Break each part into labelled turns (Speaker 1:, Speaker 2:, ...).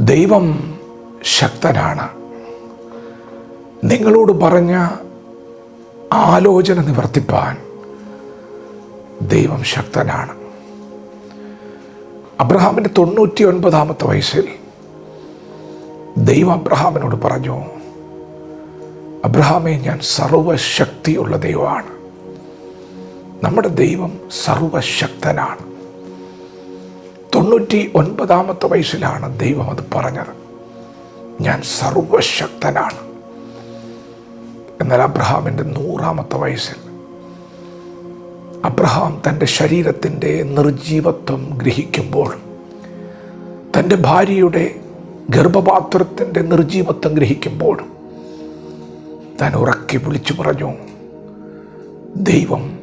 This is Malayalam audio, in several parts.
Speaker 1: ദൈവം ശക്തനാണ്. നിങ്ങളോട് പറഞ്ഞ ആലോചന നിവർത്തിപ്പാൻ ദൈവം ശക്തനാണ്. അബ്രഹാമിന്റെ തൊണ്ണൂറ്റി ഒൻപതാമത്തെ വയസ്സിൽ ദൈവം അബ്രഹാമിനോട് പറഞ്ഞു അബ്രഹാമെ ഞാൻ സർവശക്തിയുള്ള ദൈവമാണ്. നമ്മുടെ ദൈവം സർവശക്തനാണ് തൊണ്ണൂറ്റി ഒൻപതാമത്തെ വയസ്സിലാണ് ദൈവം അത് പറഞ്ഞത്. ഞാൻ സർവശക്തനാണ്. എന്നാൽ അബ്രഹാമിന്റെ നൂറാമത്തെ വയസ്സിൽ അബ്രഹാം തന്റെ ശരീരത്തിന്റെ നിർജീവത്വം ഗ്രഹിക്കുമ്പോൾ തന്റെ ഭാര്യയുടെ ഗർഭപാത്രത്തിന്റെ നിർജീവത്വം ഗ്രഹിക്കുമ്പോൾ താൻ ഉറക്കി വിളിച്ചു പറഞ്ഞു ദൈവം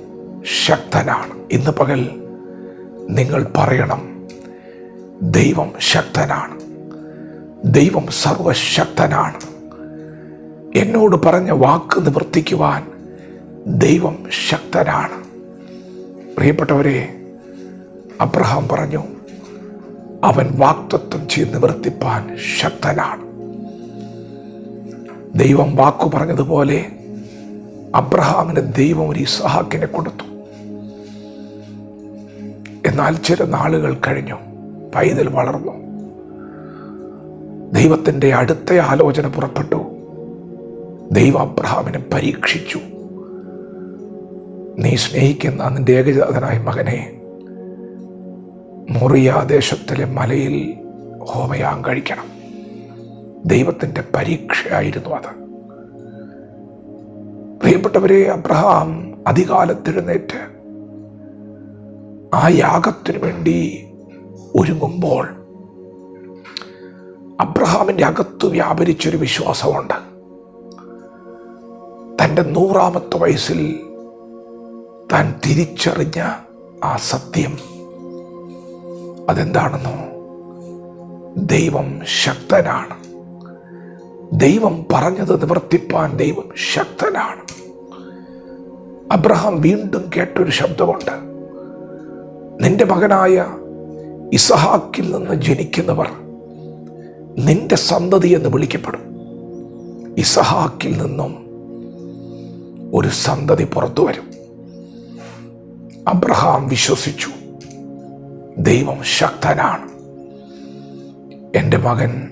Speaker 1: ശക്തനാണ്. ഇന്ന് പകൽ നിങ്ങൾ പറയണം ദൈവം ശക്തനാണ്. ദൈവം സർവശക്തനാണ്. എന്നോട് പറഞ്ഞ വാക്ക് നിവർത്തിക്കുവാൻ ദൈവം ശക്തനാണ്. പ്രിയപ്പെട്ടവരെ അബ്രഹാം പറഞ്ഞു അവൻ വാക്തത്വം ചെയ്ത് നിവർത്തിപ്പാൻ ശക്തനാണ്. ദൈവം വാക്കു പറഞ്ഞതുപോലെ അബ്രഹാമിന് ദൈവം ഒരു ഇസഹാക്കിനെ കൊടുത്തു. എന്നാൽ ചില നാളുകൾ കഴിഞ്ഞു. പൈതൽ വളർന്നു. ദൈവത്തിന്റെ അടുത്ത ആലോചന പുറപ്പെട്ടു. ദൈവം അബ്രഹാമിനെ പരീക്ഷിച്ചു. നീ സ്നേഹിക്കുന്ന നിന്റെ ഏകജാതനായ മകനെ മുറിയാദേശത്തിലെ മലയിൽ ഹോമയാം കഴിക്കണം. ദൈവത്തിന്റെ പരീക്ഷയായിരുന്നു അത്. പ്രിയപ്പെട്ടവരെ അബ്രഹാം അധികാലത്തെഴുന്നേറ്റ് ആ യാഗത്തിനു വേണ്ടി ഒരുങ്ങുമ്പോൾ അബ്രഹാമിന്റെ അകത്ത് വ്യാപരിച്ചൊരു വിശ്വാസമുണ്ട്. തന്റെ നൂറാമത്തെ വയസ്സിൽ താൻ തിരിച്ചറിഞ്ഞ ആ സത്യം. അതെന്താണെന്നോ? ദൈവം ശക്തനാണ്. ദൈവം പറഞ്ഞത് നിവർത്തിപ്പാൻ ദൈവം ശക്തനാണ്. അബ്രഹാം വീണ്ടും കേട്ടൊരു ശബ്ദമുണ്ട്. നിന്റെ മകനായ ഇസഹാക്കിൽ നിന്ന് ജനിക്കുന്നവർ നിന്റെ സന്തതി എന്ന് വിളിക്കപ്പെടും. ഇസഹാക്കിൽ നിന്നും ഒരു സന്തതി പുറത്തു വരും. അബ്രഹാം വിശ്വസിച്ചു ദൈവം ശക്തനാണ്. എന്റെ മകൻ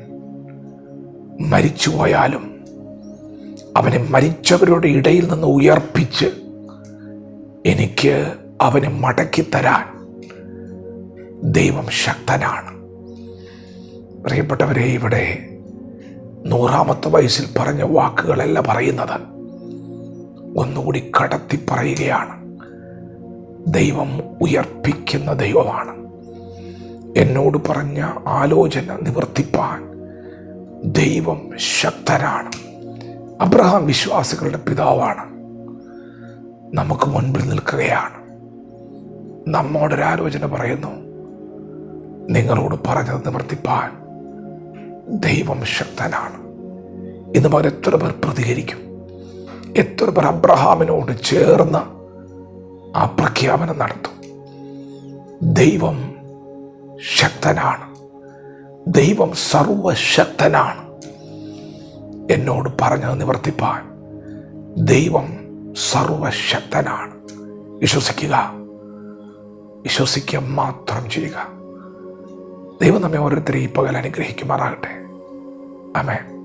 Speaker 1: മരിച്ചുപോയാലും അവനെ മരിച്ചവരുടെ ഇടയിൽ നിന്ന് ഉയർപ്പിച്ച് എനിക്ക് അവനെ മടക്കിത്തരാൻ ദൈവം ശക്തനാണ്. പ്രിയപ്പെട്ടവരെ ഇവിടെ നൂറാമത്തെ വയസ്സിൽ പറഞ്ഞ വാക്കുകളല്ല പറയുന്നത്. ഒന്നുകൂടി കടത്തി പറയുകയാണ്. ദൈവം ഉയർപ്പിക്കുന്ന ദൈവമാണ്. എന്നോട് പറഞ്ഞ ആലോചന നിവർത്തിപ്പാൻ ദൈവം ശക്തനാണ്. അബ്രഹാം വിശ്വാസികളുടെ പിതാവാണ്. നമുക്ക് മുൻപിൽ നിൽക്കുകയാണ്. നമ്മോടൊരാലോചന പറയുന്നു. നിങ്ങളോട് പറഞ്ഞത് നിവർത്തിപ്പാൻ ദൈവം ശക്തനാണ്. ഇന്ന് പകരം എത്ര പേർ പ്രതികരിക്കും? എത്ര പേർ അബ്രഹാമിനോട് ചേർന്ന് ആ പ്രഖ്യാപനം നടത്തും? ദൈവം ശക്തനാണ്. ദൈവം സർവശക്തനാണ്. എന്നോട് പറഞ്ഞത് നിവർത്തിപ്പാൻ ദൈവം സർവശക്തനാണ്. വിശ്വസിക്കുക. വിശ്വസിക്കുക മാത്രം ചെയ്യുക. ദൈവം നമ്മെ ഓരോരുത്തരെയും ഈ പകൽ അനുഗ്രഹിക്കുമാറാകട്ടെ. അമേ